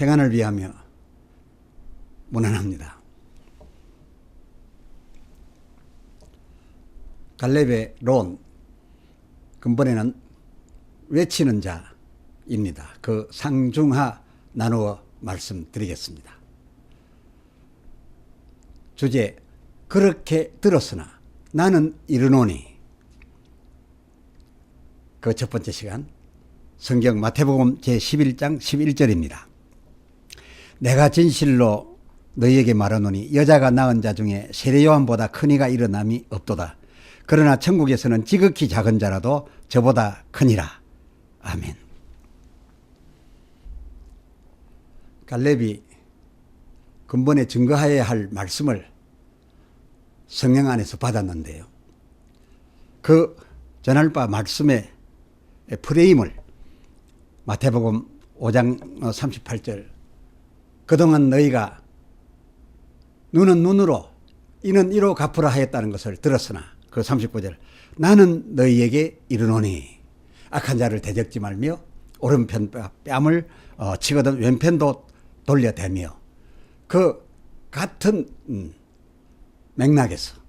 평안을 위하며 문안합니다. 갈렙의 론 근본에는 외치는 자입니다. 그 상중하 나누어 말씀드리겠습니다. 주제 그렇게 들었으나 나는 이르노니 그 첫 번째 시간 성경 마태복음 제 11장 11절입니다. 내가 진실로 너희에게 말하노니 여자가 낳은 자 중에 세례 요한보다 큰 이가 일어남이 없도다. 그러나 천국에서는 지극히 작은 자라도 저보다 크니라. 아멘. 갈렙이 근본에 증거하여야 할 말씀을 성령 안에서 받았는데요. 그 전할 바 말씀의 프레임을 마태복음 5장 38절 그동안 너희가 눈은 눈으로 이는 이로 갚으라 하였다는 것을 들었으나 그 39절 나는 너희에게 이르노니 악한 자를 대적지 말며 오른편 뺨을 어, 치거든 왼편도 돌려대며 그 같은 음, 맥락에서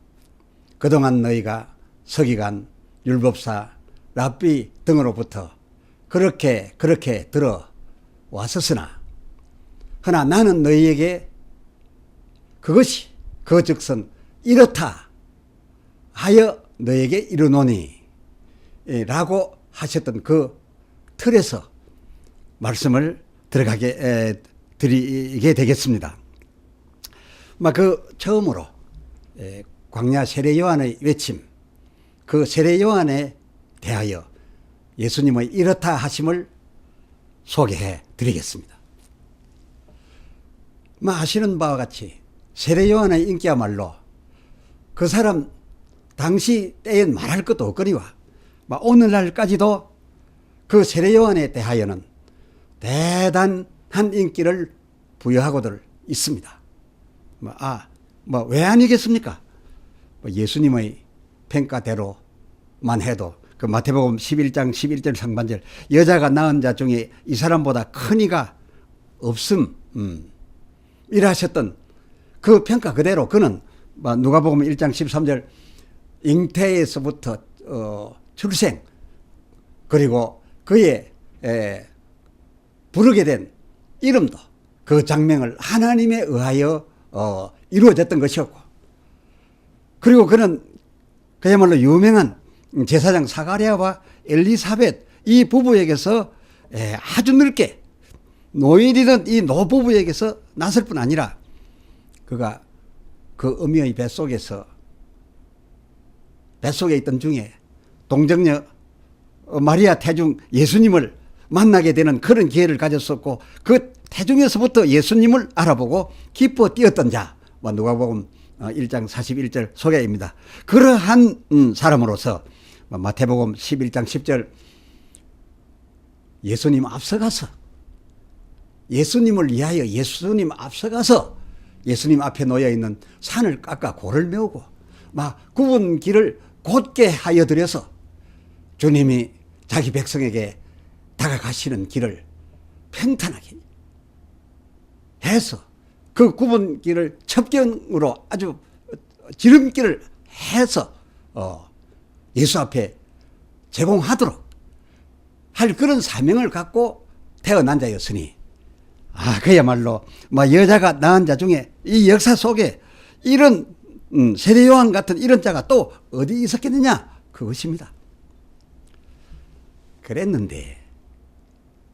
그동안 너희가 서기관, 율법사, 랍비 등으로부터 그렇게 그렇게 들어왔었으나 허나 나는 너희에게 그것이 그 즉선 이렇다 하여 너에게 이르노니 예, 라고 하셨던 그 틀에서 말씀을 들어가게 에, 드리게 되겠습니다. 그 처음으로 에, 광야 세례 요한의 외침 그 세례 요한에 대하여 예수님의 이렇다 하심을 소개해 드리겠습니다. 뭐 아시는 바와 같이 세례 요한의 인기야말로 그 사람 당시 때엔 말할 것도 없거니와 오늘날까지도 그 세례 요한에 대하여는 대단한 인기를 부여하고들 있습니다. 뭐, 아, 뭐, 왜 아니겠습니까? 뭐 예수님의 평가대로만 해도 그 마태복음 11장 11절 상반절 여자가 낳은 자 중에 이 사람보다 큰 이가 없음, 음, 이라셨던 그 평가 그대로 그는 뭐 누가복음 1장 13절 잉태에서부터 어, 출생 그리고 그의 에, 부르게 된 이름도 그 장명을 하나님에 의하여 어, 이루어졌던 것이었고 그리고 그는 그야말로 유명한 제사장 사가랴와 엘리사벳 이 부부에게서 에, 아주 넓게 노일이던 이 노부부에게서 났을 뿐 아니라 그가 그 어미의 뱃속에서 뱃속에 있던 중에 동정녀 마리아 태중 예수님을 만나게 되는 그런 기회를 가졌었고 그 태중에서부터 예수님을 알아보고 기뻐 뛰었던 자뭐 누가복음 1장 어, 41절 소개입니다. 그러한 음, 사람으로서 뭐 마태복음 11장 10절 예수님 앞서가서 예수님을 위하여 예수님 앞서가서 예수님 앞에 놓여 있는 산을 깎아 고를 메우고 막 굽은 길을 곧게 하여 드려서 주님이 자기 백성에게 다가가시는 길을 평탄하게 해서 그 굽은 길을 첩경으로 아주 지름길을 해서 어 예수 앞에 제공하도록 할 그런 사명을 갖고 태어난 자였으니 아 그야말로 뭐 여자가 낳은 자 중에 이 역사 속에 이런 음, 세례 요한 같은 이런 자가 또 어디 있었겠느냐 그것입니다. 그랬는데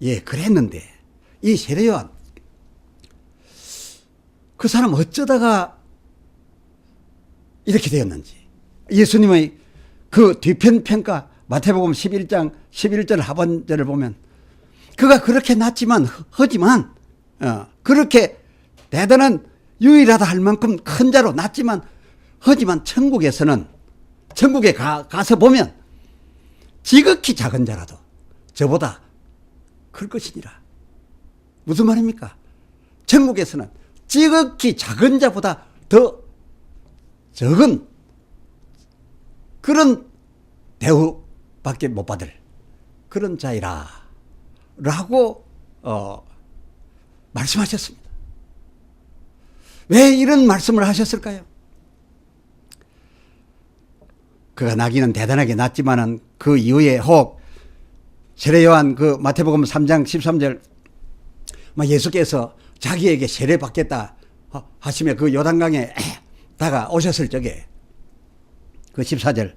예 그랬는데 이 세례 요한 그 사람 어쩌다가 이렇게 되었는지 예수님의 그 뒤편 평가 마태복음 11장 11절 하반절을 보면 그가 그렇게 났지만 허지만 어, 그렇게 대단한 유일하다 할 만큼 큰 자로 났지만 하지만 천국에서는 천국에 가, 가서 보면 지극히 작은 자라도 저보다 클 것이니라. 무슨 말입니까? 천국에서는 지극히 작은 자보다 더 적은 그런 대우밖에 못 받을 그런 자이라. 라고, 어, 말씀하셨습니다. 왜 이런 말씀을 하셨을까요? 그가 나기는 대단하게 났지만은 그 이후에 혹 세례 요한 그 마태복음 3장 13절 막 예수께서 자기에게 세례 받겠다 하시며 그 요단강에 다가 오셨을 적에 그 14절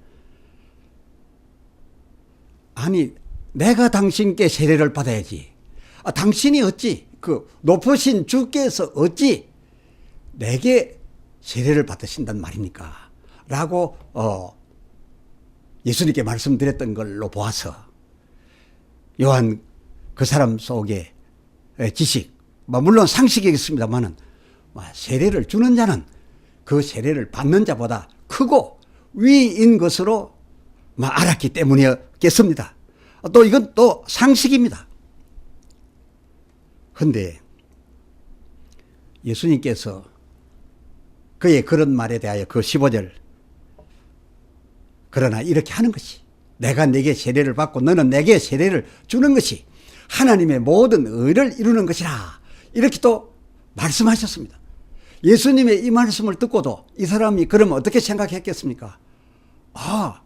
아니 내가 당신께 세례를 받아야지 아, 당신이 어찌 그 높으신 주께서 어찌 내게 세례를 받으신단 말입니까? 라고 어 예수님께 말씀드렸던 걸로 보아서 요한 그 사람 속에 지식, 뭐 물론 상식이겠습니다만은 세례를 주는 자는 그 세례를 받는 자보다 크고 위인 것으로 알았기 때문이었겠습니다. 또 이건 또 상식입니다. 근데 예수님께서 그의 그런 말에 대하여 그 15절 그러나 이렇게 하는 것이 내가 내게 세례를 받고 너는 내게 세례를 주는 것이 하나님의 모든 의를 이루는 것이라 이렇게 또 말씀하셨습니다. 예수님의 이 말씀을 듣고도 이 사람이 그럼 어떻게 생각했겠습니까? 아,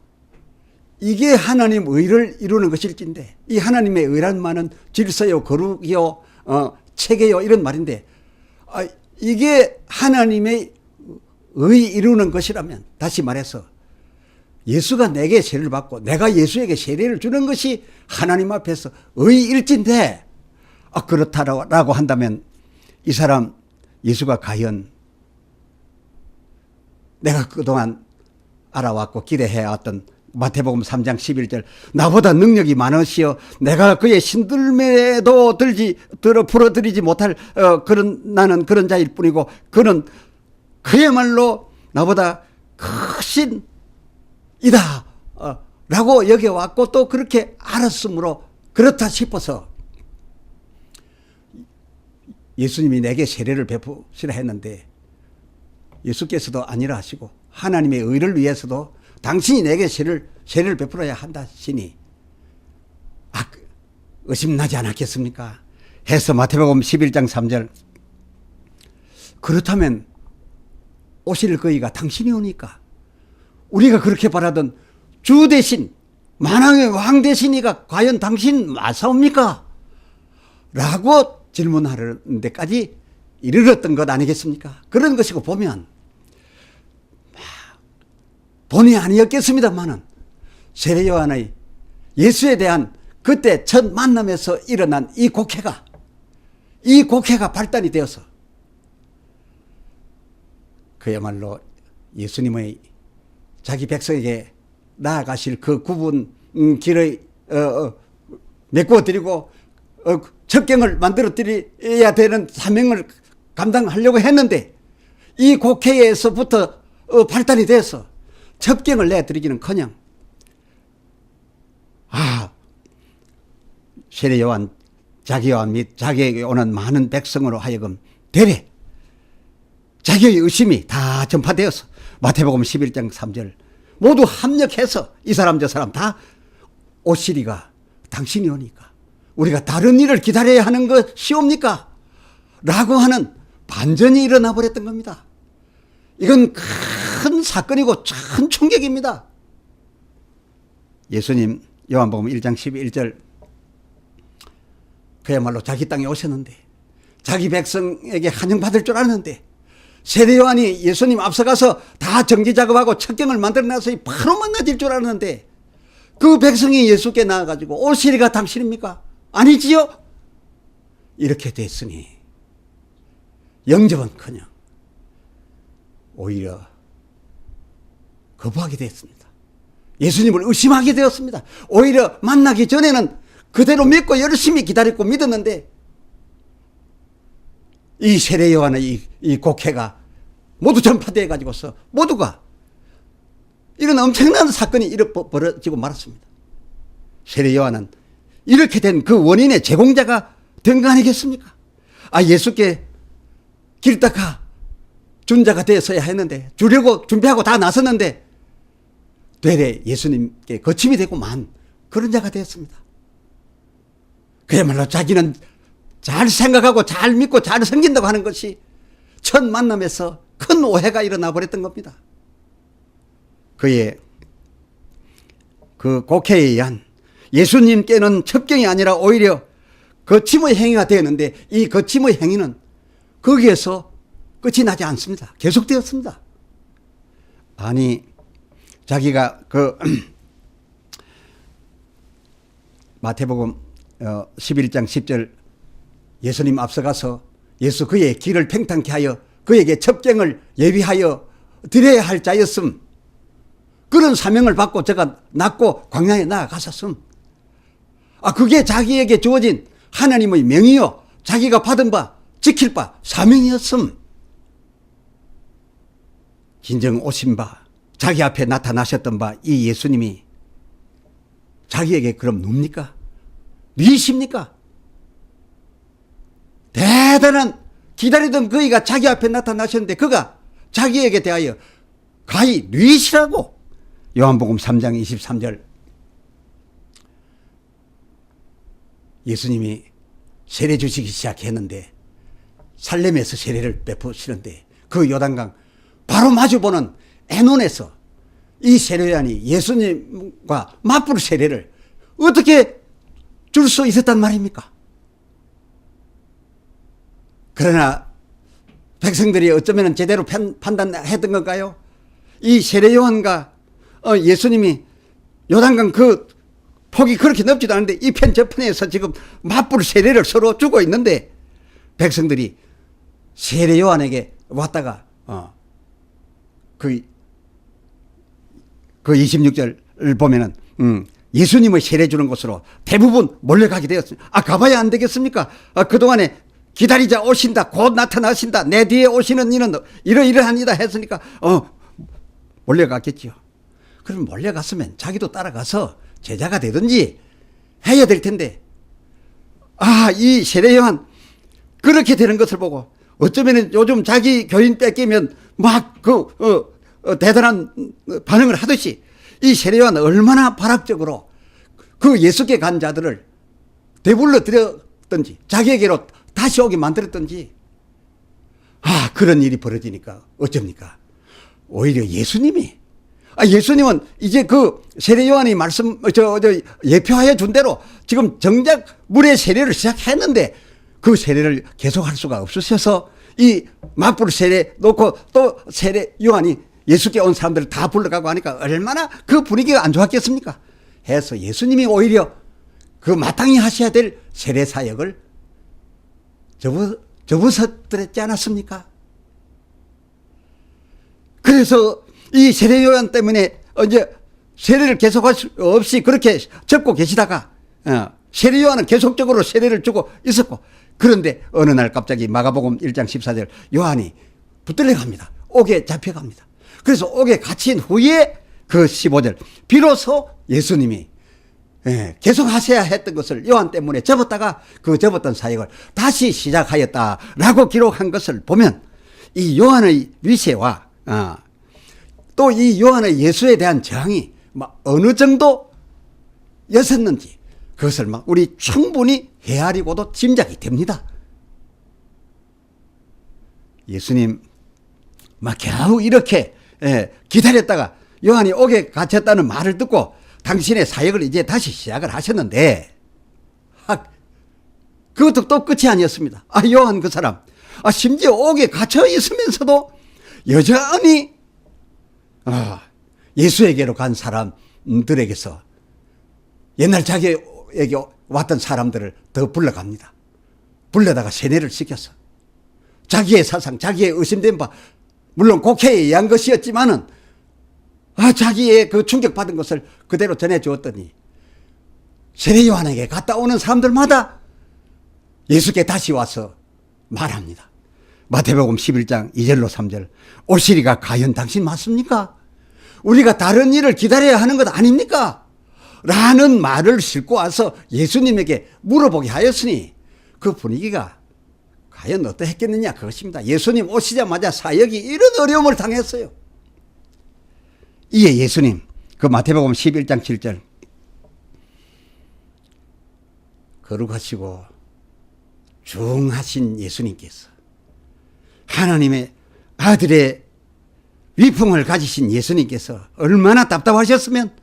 이게 하나님 의를 이루는 것일진데 이 하나님의 의란 말은 질서요, 거룩이요, 어, 체계요 이런 말인데 아, 이게 하나님의 의 이루는 것이라면 다시 말해서 예수가 내게 세례를 받고 내가 예수에게 세례를 주는 것이 하나님 앞에서 의일진데 아, 그렇다라고 한다면 이 사람 예수가 과연 내가 그동안 알아왔고 기대해왔던 마태복음 3장 11절 나보다 능력이 많으시어 내가 그의 신들매도 들지 들어 풀어드리지 못할 어, 그런 나는 그런 자일 뿐이고 그는 그야말로 나보다 크신 이다 어, 라고 여겨왔고 또 그렇게 알았으므로 그렇다 싶어서 예수님이 내게 세례를 베푸시라 했는데 예수께서도 아니라 하시고 하나님의 의를 위해서도 당신이 내게 세례를, 세례를 베풀어야 한다 시니 아, 의심나지 않았겠습니까? 해서 마태복음 11장 3절 그렇다면 오실 거이가 당신이 오니까 우리가 그렇게 바라던 주 대신 만왕의 왕 대신이가 과연 당신 마사옵니까? 라고 질문하는 데까지 이르렀던 것 아니겠습니까? 그런 것이고 보면 본의 아니었겠습니다만은 세례 요한의 예수에 대한 그때 첫 만남에서 일어난 이 곡해가 이 곡해가 발단이 되어서 그야말로 예수님의 자기 백성에게 나아가실 그 구분 음, 길의 어, 어, 메꾸어 드리고 어, 첩경을 만들어 드려야 되는 사명을 감당하려고 했는데 이 곡해에서부터 어, 발단이 돼서 첩경을 내드리기는커녕 아 세례 요한 자기 요한 및 자기에게 오는 많은 백성으로 하여금 대래 자기의 의심이 다 전파되어서 마태복음 11장 3절 모두 합력해서 이 사람 저 사람 다 오시리가 당신이 오니까 우리가 다른 일을 기다려야 하는 것이옵니까? 라고 하는 반전이 일어나 버렸던 겁니다. 이건 큰 사건이고 큰 충격입니다. 예수님 요한복음 1장 11절 그야말로 자기 땅에 오셨는데 자기 백성에게 환영받을 줄 알았는데 세례 요한이 예수님 앞서가서 다 정지 작업하고 첩경을 만들어 놔서 바로 만나질 줄 알았는데 그 백성이 예수께 나와가지고 오시리가 당신입니까? 아니지요? 이렇게 됐으니 영접은 커녕 오히려 거부하게 되었습니다. 예수님을 의심하게 되었습니다. 오히려 만나기 전에는 그대로 믿고 열심히 기다렸고 믿었는데 이 세례 요한의 이, 이 곡해가 모두 전파되어 가지고서 모두가 이런 엄청난 사건이 이렇게 벌어지고 말았습니다. 세례 요한은 이렇게 된 그 원인의 제공자가 된 거 아니겠습니까? 아 예수께 길 닦아 준 자가 되었어야 했는데 주려고 준비하고 다 나섰는데 되레 예수님께 거침이 되고만 그런 자가 되었습니다. 그야말로 자기는 잘 생각하고 잘 믿고 잘 섬긴다고 하는 것이 첫 만남에서 큰 오해가 일어나 버렸던 겁니다. 그의 그 곡해에 의한 예수님께는 첩경이 아니라 오히려 거침의 행위가 되었는데 이 거침의 행위는 거기에서 끝이 나지 않습니다. 계속되었습니다. 아니 자기가 그 마태복음 어, 11장 10절 예수님 앞서가서 예수 그의 길을 팽창케 하여 그에게 첩경을 예비하여 드려야 할 자였음. 그런 사명을 받고 제가 낳고 광야에 나아갔었음. 아, 그게 자기에게 주어진 하나님의 명이요. 자기가 받은 바, 지킬 바, 사명이었음. 진정 오신 바, 자기 앞에 나타나셨던 바, 이 예수님이 자기에게 그럼 눕니까? 뉘십니까? 대단한 기다리던 그이가 자기 앞에 나타나셨는데 그가 자기에게 대하여 가히 뉘시라고 요한복음 3장 23절 예수님이 세례 주시기 시작했는데 살렘에서 세례를 베푸시는데 그 요단강 바로 마주보는 에논에서 이 세례관이 예수님과 맞불 세례를 어떻게 줄 수 있었단 말입니까? 그러나 백성들이 어쩌면 제대로 판, 판단했던 건가요? 이 세례 요한과 어, 예수님이 요단강 그 폭이 그렇게 넓지도 않은데 이 편 저편에서 지금 맞불 세례를 서로 주고 있는데 백성들이 세례 요한에게 왔다가 어, 그, 그 26절을 보면은 음, 예수님을 세례 주는 곳으로 대부분 몰려가게 되었습니다. 아 가봐야 안 되겠습니까? 아, 그동안에 기다리자 오신다 곧 나타나신다 내 뒤에 오시는 이는 이러이러합니다 했으니까 어 몰려갔겠지요. 그럼 몰려갔으면 자기도 따라가서 제자가 되든지 해야 될 텐데 아 이 세례 요한 그렇게 되는 것을 보고 어쩌면 요즘 자기 교인 뺏기면 막그 어, 어, 대단한 반응을 하듯이 이 세례 요한 얼마나 발악적으로 그 예수께 간 자들을 대불러 드렸든지 자기에게로 다시 오게 만들었든지. 아 그런 일이 벌어지니까 어쩝니까? 오히려 예수님이 아 예수님은 이제 그 세례 요한이 말씀 저, 저 예표하여 준 대로 지금 정작 물의 세례를 시작했는데 그 세례를 계속할 수가 없으셔서 이 맞불 세례 놓고 또 세례 요한이 예수께 온 사람들을 다 불러가고 하니까 얼마나 그 분위기가 안 좋았겠습니까? 해서 예수님이 오히려 그 마땅히 하셔야 될 세례 사역을 접어, 접어서드렸지 않았습니까? 그래서 이 세례 요한 때문에 이제 세례를 계속할 수 없이 그렇게 접고 계시다가 어, 세례 요한은 계속적으로 세례를 주고 있었고 그런데 어느 날 갑자기 마가복음 1장 14절 요한이 붙들려 갑니다. 옥에 잡혀갑니다. 그래서 옥에 갇힌 후에 그 15절 비로소 예수님이 예, 계속 하셔야 했던 것을 요한 때문에 접었다가 그 접었던 사역을 다시 시작하였다라고 기록한 것을 보면 이 요한의 위세와 어, 또이 요한의 예수에 대한 저항이 막 어느 정도 였었는지 그것을 막 우리 충분히 헤아리고도 짐작이 됩니다. 예수님 막 겨우 이렇게 예, 기다렸다가 요한이 옥에 갇혔다는 말을 듣고 당신의 사역을 이제 다시 시작을 하셨는데, 아, 그것도 또 끝이 아니었습니다. 아, 요한 그 사람. 아, 심지어 옥에 갇혀 있으면서도 여전히, 아, 예수에게로 간 사람들에게서 옛날 자기에게 왔던 사람들을 더 불러갑니다. 불러다가 세뇌를 시켰어. 자기의 사상, 자기의 의심된 바, 물론 곡해에 의한 것이었지만은 아, 자기의 그 충격받은 것을 그대로 전해 주었더니 세례 요한에게 갔다 오는 사람들마다 예수께 다시 와서 말합니다. 마태복음 11장 2절로 3절. 오시리가 과연 당신 맞습니까? 우리가 다른 일을 기다려야 하는 것 아닙니까? 라는 말을 싣고 와서 예수님에게 물어보게 하였으니 그 분위기가 과연 어떠했겠느냐 그것입니다. 예수님 오시자마자 사역이 이런 어려움을 당했어요. 이에 예수님 그 마태복음 11장 7절 거룩하시고 중하신 예수님께서 하나님의 아들의 위풍을 가지신 예수님께서 얼마나 답답하셨으면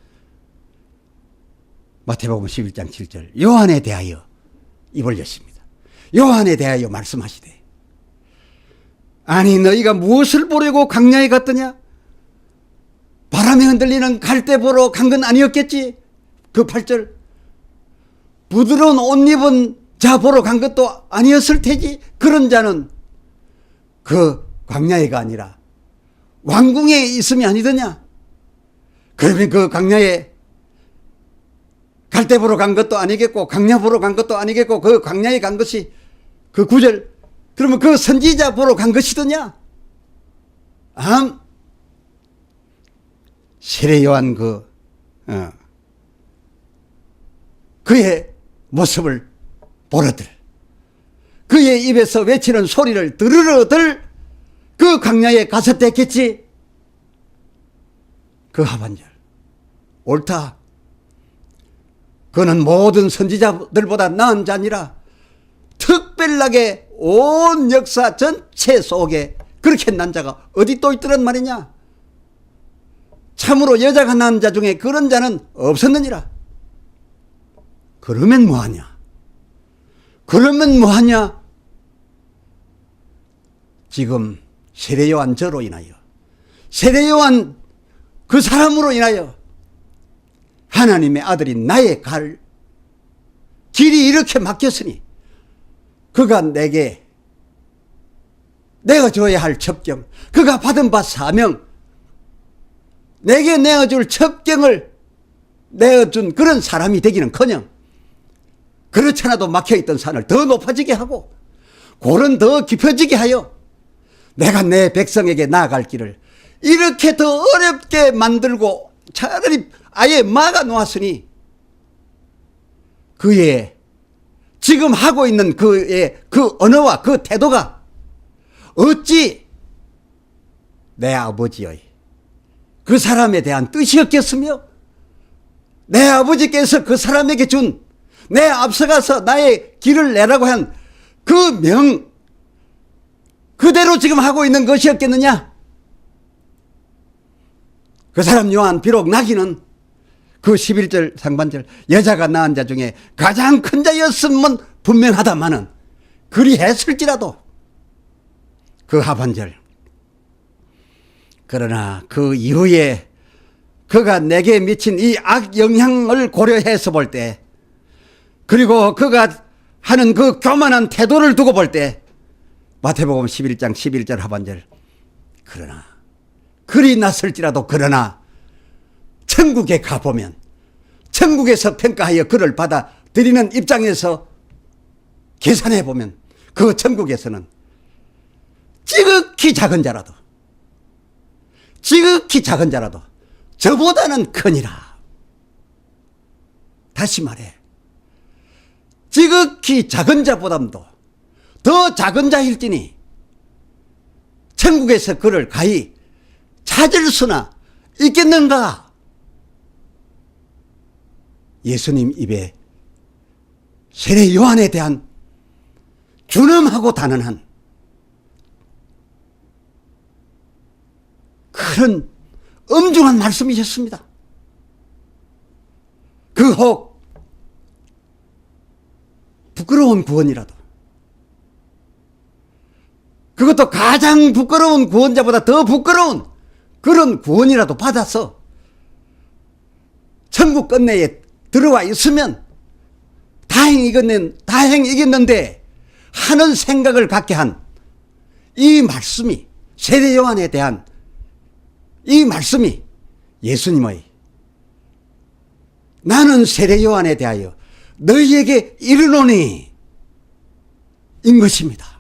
마태복음 11장 7절 요한에 대하여 입을 여십니다. 요한에 대하여 말씀하시되 아니 너희가 무엇을 보려고 강야에 갔더냐? 바람에 흔들리는 갈대 보러 간 건 아니었겠지? 그 8절 부드러운 옷 입은 자 보러 간 것도 아니었을 테지? 그런 자는 그 광야에가 아니라 왕궁에 있음이 아니더냐? 그러면 그 광야에 갈대 보러 간 것도 아니겠고 광야 보러 간 것도 아니겠고 그 광야에 간 것이 그 구절 그러면 그 선지자 보러 간 것이더냐? 암? 세례 요한 그 어, 그의 모습을 보러들. 그의 입에서 외치는 소리를 들으러들 그 강야에 가서 됐겠지? 그 하반절. 옳다. 그는 모든 선지자들보다 나은 자니라 특별하게 온 역사 전체 속에 그렇게 난 자가 어디 또 있더란 말이냐? 참으로 여자가 낳은 자 중에 그런 자는 없었느니라. 그러면 뭐하냐? 그러면 뭐하냐? 지금 세례요한 저로 인하여 세례요한 그 사람으로 인하여 하나님의 아들이 나의 갈 길이 이렇게 막혔으니 그가 내게 내가 줘야 할 첩경 그가 받은 바 사명 내게 내어줄 첩경을 내어준 그런 사람이 되기는커녕 그렇잖아도 막혀있던 산을 더 높아지게 하고 골은 더 깊어지게 하여 내가 내 백성에게 나아갈 길을 이렇게 더 어렵게 만들고 차라리 아예 막아 놓았으니 그의 지금 하고 있는 그의 그 언어와 그 태도가 어찌 내 아버지의 그 사람에 대한 뜻이었겠으며 내 아버지께서 그 사람에게 준 내 앞서가서 나의 길을 내라고 한 그 명 그대로 지금 하고 있는 것이었겠느냐? 그 사람 요한 비록 나기는 그 11절 상반절 여자가 낳은 자 중에 가장 큰 자였으면 분명하다마는 그리 했을지라도 그 하반절. 그러나 그 이후에 그가 내게 미친 이 악 영향을 고려해서 볼 때 그리고 그가 하는 그 교만한 태도를 두고 볼 때 마태복음 11장 11절 하반절. 그러나 그리 났을지라도 그러나 천국에 가보면 천국에서 평가하여 그를 받아들이는 입장에서 계산해 보면 그 천국에서는 지극히 작은 자라도 지극히 작은 자라도 저보다는 크니라. 다시 말해. 지극히 작은 자보다도 더 작은 자일지니 천국에서 그를 가히 찾을 수나 있겠는가? 예수님 입에 세례 요한에 대한 준엄하고 단언한 그런 엄중한 말씀이셨습니다. 그 혹 부끄러운 구원이라도 그것도 가장 부끄러운 구원자보다 더 부끄러운 그런 구원이라도 받아서 천국 끝내에 들어와 있으면 다행이겠는, 다행이겠는데 하는 생각을 갖게 한 이 말씀이 세례 요한에 대한 이 말씀이 예수님의 나는 세례 요한에 대하여 너희에게 이르노니 인 것입니다.